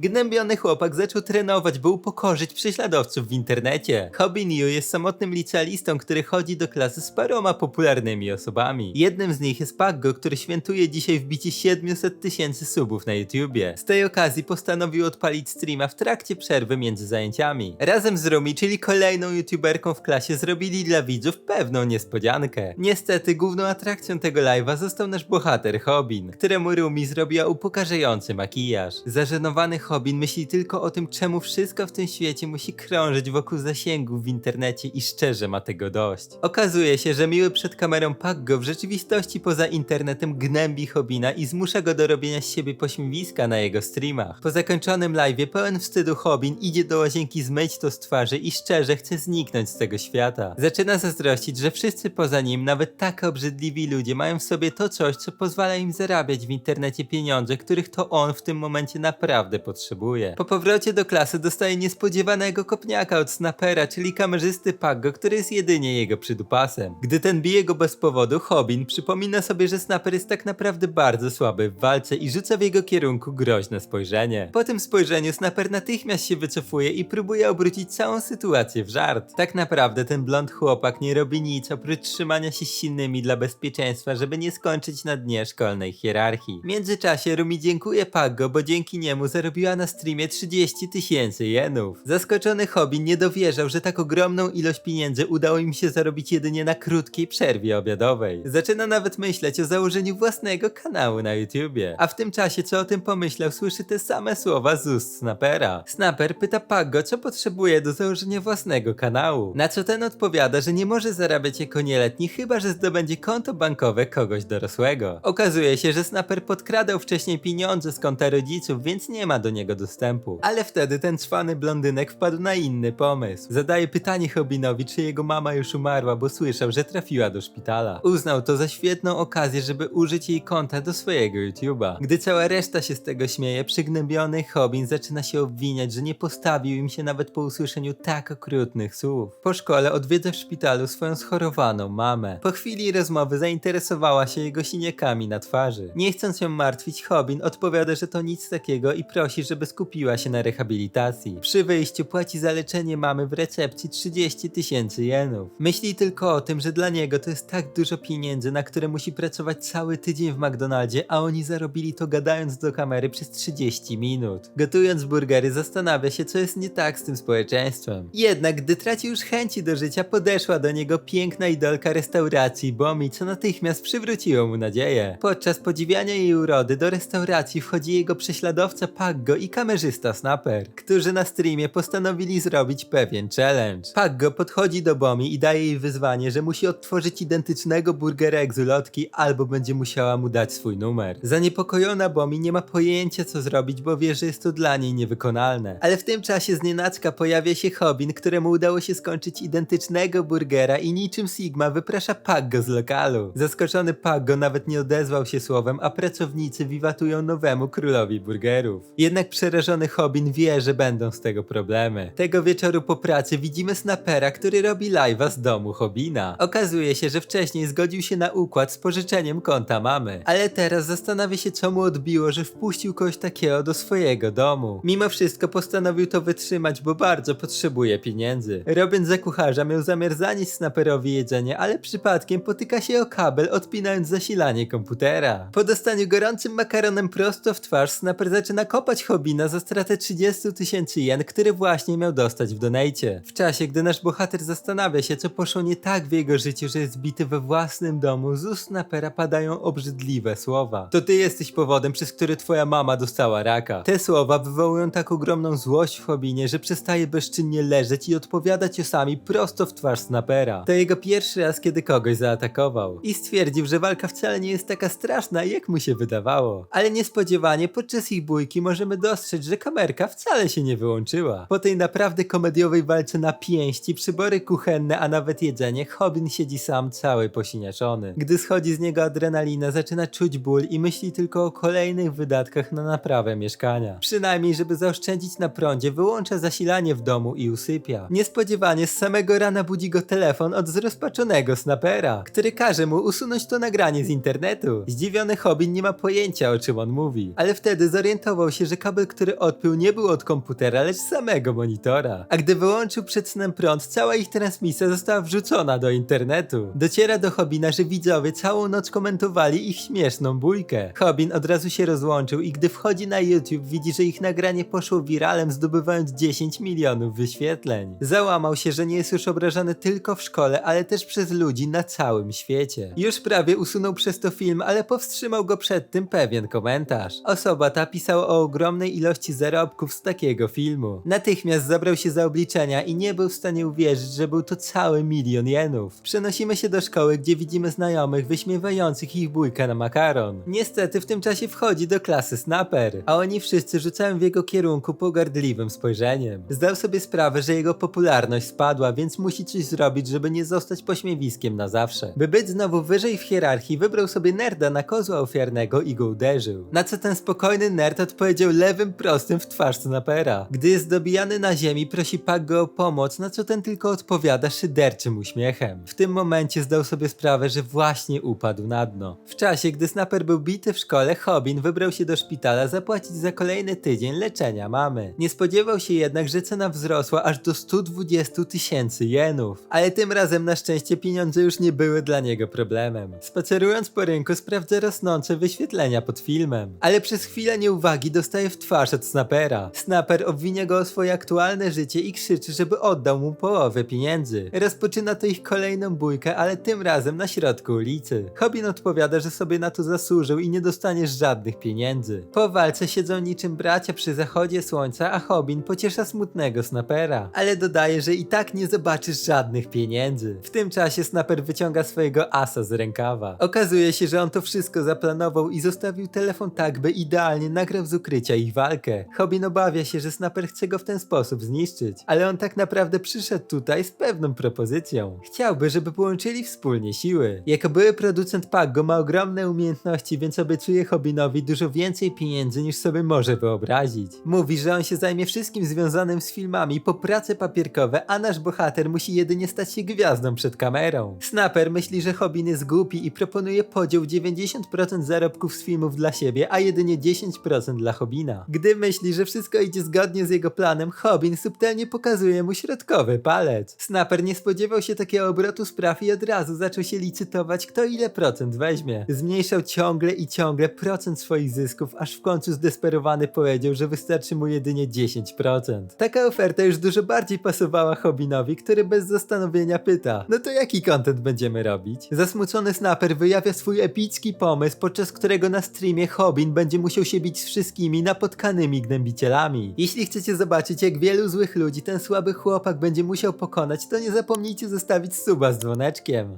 Gnębiony chłopak zaczął trenować, by upokorzyć prześladowców w internecie. Hobin Yu jest samotnym licealistą, który chodzi do klasy z paroma popularnymi osobami. Jednym z nich jest Paggo, który świętuje dzisiaj wbicie 700 tysięcy subów na YouTubie. Z tej okazji postanowił odpalić streama w trakcie przerwy między zajęciami. Razem z Rumi, czyli kolejną youtuberką w klasie, zrobili dla widzów pewną niespodziankę. Niestety główną atrakcją tego live'a został nasz bohater Hobin, któremu Rumi zrobiła upokarzający makijaż. Zażenowany Hobin myśli tylko o tym, czemu wszystko w tym świecie musi krążyć wokół zasięgów w internecie i szczerze ma tego dość. Okazuje się, że miły przed kamerą Paggo w rzeczywistości poza internetem gnębi Hobina i zmusza go do robienia z siebie pośmiewiska na jego streamach. Po zakończonym live'ie pełen wstydu Hobin idzie do łazienki zmyć to z twarzy i szczerze chce zniknąć z tego świata. Zaczyna zazdrościć, że wszyscy poza nim, nawet tak obrzydliwi ludzie, mają w sobie to coś, co pozwala im zarabiać w internecie pieniądze, których to on w tym momencie naprawdę potrzebuje. Po powrocie do klasy dostaje niespodziewanego kopniaka od snapera, czyli kamerzysty Paggo, który jest jedynie jego przydupasem. Gdy ten bije go bez powodu, Hobin przypomina sobie, że snaper jest tak naprawdę bardzo słaby w walce i rzuca w jego kierunku groźne spojrzenie. Po tym spojrzeniu snaper natychmiast się wycofuje i próbuje obrócić całą sytuację w żart. Tak naprawdę ten blond chłopak nie robi nic oprócz trzymania się silnymi dla bezpieczeństwa, żeby nie skończyć na dnie szkolnej hierarchii. W międzyczasie Rumi dziękuję Paggo, bo dzięki niemu zarobiła na streamie 30 tysięcy jenów. Zaskoczony Hobin nie dowierzał, że tak ogromną ilość pieniędzy udało im się zarobić jedynie na krótkiej przerwie obiadowej. Zaczyna nawet myśleć o założeniu własnego kanału na YouTubie. A w tym czasie, co o tym pomyślał, słyszy te same słowa z ust Snapera. Snapper pyta Paggo, co potrzebuje do założenia własnego kanału. Na co ten odpowiada, że nie może zarabiać jako nieletni, chyba że zdobędzie konto bankowe kogoś dorosłego. Okazuje się, że Snapper podkradał wcześniej pieniądze z konta rodziców, więc nie ma do niego dostępu. Ale wtedy ten cwany blondynek wpadł na inny pomysł. Zadaje pytanie Hobinowi, czy jego mama już umarła, bo słyszał, że trafiła do szpitala. Uznał to za świetną okazję, żeby użyć jej konta do swojego YouTube'a. Gdy cała reszta się z tego śmieje, przygnębiony Hobin zaczyna się obwiniać, że nie postawił im się nawet po usłyszeniu tak okrutnych słów. Po szkole odwiedza w szpitalu swoją schorowaną mamę. Po chwili rozmowy zainteresowała się jego siniakami na twarzy. Nie chcąc ją martwić, Hobin odpowiada, że to nic takiego i prosi, żeby skupiła się na rehabilitacji. Przy wyjściu płaci za leczenie mamy w recepcji 30 tysięcy jenów. Myśli tylko o tym, że dla niego to jest tak dużo pieniędzy, na które musi pracować cały tydzień w McDonaldzie, a oni zarobili to gadając do kamery przez 30 minut. Gotując burgery zastanawia się, co jest nie tak z tym społeczeństwem. Jednak, gdy traci już chęci do życia, podeszła do niego piękna idolka restauracji Bomi, co natychmiast przywróciło mu nadzieję. Podczas podziwiania jej urody do restauracji wchodzi jego prześladowca Paggo i kamerzysta Snapper, którzy na streamie postanowili zrobić pewien challenge. Paggo podchodzi do Bomi i daje jej wyzwanie, że musi odtworzyć identycznego burgera egzulotki albo będzie musiała mu dać swój numer. Zaniepokojona Bomi nie ma pojęcia co zrobić, bo wie, że jest to dla niej niewykonalne. Ale w tym czasie z nienacka pojawia się Hobin, któremu udało się skończyć identycznego burgera i niczym Sigma wyprasza Paggo z lokalu. Zaskoczony Paggo nawet nie odezwał się słowem, a pracownicy wiwatują nowemu królowi burgerów. Jednak przerażony Hobin wie, że będą z tego problemy. Tego wieczoru po pracy widzimy Snapera, który robi live'a z domu Hobina. Okazuje się, że wcześniej zgodził się na układ z pożyczeniem konta mamy, ale teraz zastanawia się, co mu odbiło, że wpuścił kogoś takiego do swojego domu. Mimo wszystko postanowił to wytrzymać, bo bardzo potrzebuje pieniędzy. Robiąc za kucharza, miał zamiar zanieść Snaperowi jedzenie, ale przypadkiem potyka się o kabel, odpinając zasilanie komputera. Po dostaniu gorącym makaronem prosto w twarz, Snapper zaczyna kopać Hobina za stratę 30 tysięcy jen, który właśnie miał dostać w donajcie. W czasie, gdy nasz bohater zastanawia się, co poszło nie tak w jego życiu, że jest zbity we własnym domu, z ust Snapera padają obrzydliwe słowa. To ty jesteś powodem, przez który twoja mama dostała raka. Te słowa wywołują tak ogromną złość w Hobinie, że przestaje bezczynnie leżeć i odpowiadać ciosami prosto w twarz Snapera. To jego pierwszy raz, kiedy kogoś zaatakował. I stwierdził, że walka wcale nie jest taka straszna, jak mu się wydawało. Ale niespodziewanie podczas ich bójki możemy dostrzec, że kamerka wcale się nie wyłączyła. Po tej naprawdę komediowej walce na pięści, przybory kuchenne, a nawet jedzenie, Hobin siedzi sam cały posiniaczony. Gdy schodzi z niego adrenalina, zaczyna czuć ból i myśli tylko o kolejnych wydatkach na naprawę mieszkania. Przynajmniej, żeby zaoszczędzić na prądzie, wyłącza zasilanie w domu i usypia. Niespodziewanie z samego rana budzi go telefon od zrozpaczonego snapera, który każe mu usunąć to nagranie z internetu. Zdziwiony Hobin nie ma pojęcia o czym on mówi, ale wtedy zorientował się, że kabel, który odpił nie był od komputera, lecz samego monitora. A gdy wyłączył przed snem prąd, cała ich transmisja została wrzucona do internetu. Dociera do Hobina, że widzowie całą noc komentowali ich śmieszną bójkę. Hobin od razu się rozłączył i gdy wchodzi na YouTube, widzi, że ich nagranie poszło wiralem, zdobywając 10 milionów wyświetleń. Załamał się, że nie jest już obrażany tylko w szkole, ale też przez ludzi na całym świecie. Już prawie usunął przez to film, ale powstrzymał go przed tym pewien komentarz. Osoba ta pisała o ogromnej ilości zarobków z takiego filmu. Natychmiast zabrał się za obliczenia i nie był w stanie uwierzyć, że był to cały milion jenów. Przenosimy się do szkoły, gdzie widzimy znajomych wyśmiewających ich bójkę na makaron. Niestety w tym czasie wchodzi do klasy Snapper, a oni wszyscy rzucają w jego kierunku pogardliwym spojrzeniem. Zdał sobie sprawę, że jego popularność spadła, więc musi coś zrobić, żeby nie zostać pośmiewiskiem na zawsze. By być znowu wyżej w hierarchii, wybrał sobie nerda na kozła ofiarnego i go uderzył. Na co ten spokojny nerd odpowiedział lewym prostym w twarz Snappera. Gdy jest dobijany na ziemi, prosi Pak go o pomoc, na co ten tylko odpowiada szyderczym uśmiechem. W tym momencie zdał sobie sprawę, że właśnie upadł na dno. W czasie, gdy Snapper był bity w szkole, Hobin wybrał się do szpitala zapłacić za kolejny tydzień leczenia mamy. Nie spodziewał się jednak, że cena wzrosła aż do 120 tysięcy jenów. Ale tym razem na szczęście pieniądze już nie były dla niego problemem. Spacerując po rynku sprawdza rosnące wyświetlenia pod filmem. Ale przez chwilę nieuwagi dostaje w twarz od Snappera. Snapper obwinia go o swoje aktualne życie i krzyczy, żeby oddał mu połowę pieniędzy. Rozpoczyna to ich kolejną bójkę, ale tym razem na środku ulicy. Hobin odpowiada, że sobie na to zasłużył i nie dostaniesz żadnych pieniędzy. Po walce siedzą niczym bracia przy zachodzie słońca, a Hobin pociesza smutnego Snappera. Ale dodaje, że i tak nie zobaczysz żadnych pieniędzy. W tym czasie Snapper wyciąga swojego asa z rękawa. Okazuje się, że on to wszystko zaplanował i zostawił telefon tak, by idealnie nagrał z ukrycia ich walkę. Hobin obawia się, że Snapper chce go w ten sposób zniszczyć, ale on tak naprawdę przyszedł tutaj z pewną propozycją. Chciałby, żeby połączyli wspólnie siły. Jako były producent Paggo ma ogromne umiejętności, więc obiecuje Hobinowi dużo więcej pieniędzy niż sobie może wyobrazić. Mówi, że on się zajmie wszystkim związanym z filmami po prace papierkowe, a nasz bohater musi jedynie stać się gwiazdą przed kamerą. Snapper myśli, że Hobin jest głupi i proponuje podział 90% zarobków z filmów dla siebie, a jedynie 10% dla Hobina. Gdy myśli, że wszystko idzie zgodnie z jego planem, Hobin subtelnie pokazuje mu środkowy palec. Snapper nie spodziewał się takiego obrotu spraw i od razu zaczął się licytować, kto ile procent weźmie. Zmniejszał ciągle i ciągle procent swoich zysków, aż w końcu zdesperowany powiedział, że wystarczy mu jedynie 10%. Taka oferta już dużo bardziej pasowała Hobinowi, który bez zastanowienia pyta: No to jaki content będziemy robić? Zasmucony Snapper wyjawia swój epicki pomysł, podczas którego na streamie Hobin będzie musiał się bić z wszystkimi napotkanymi gnębicielami. Jeśli chcecie zobaczyć, jak wielu złych ludzi ten słaby chłopak będzie musiał pokonać, to nie zapomnijcie zostawić suba z dzwoneczkiem.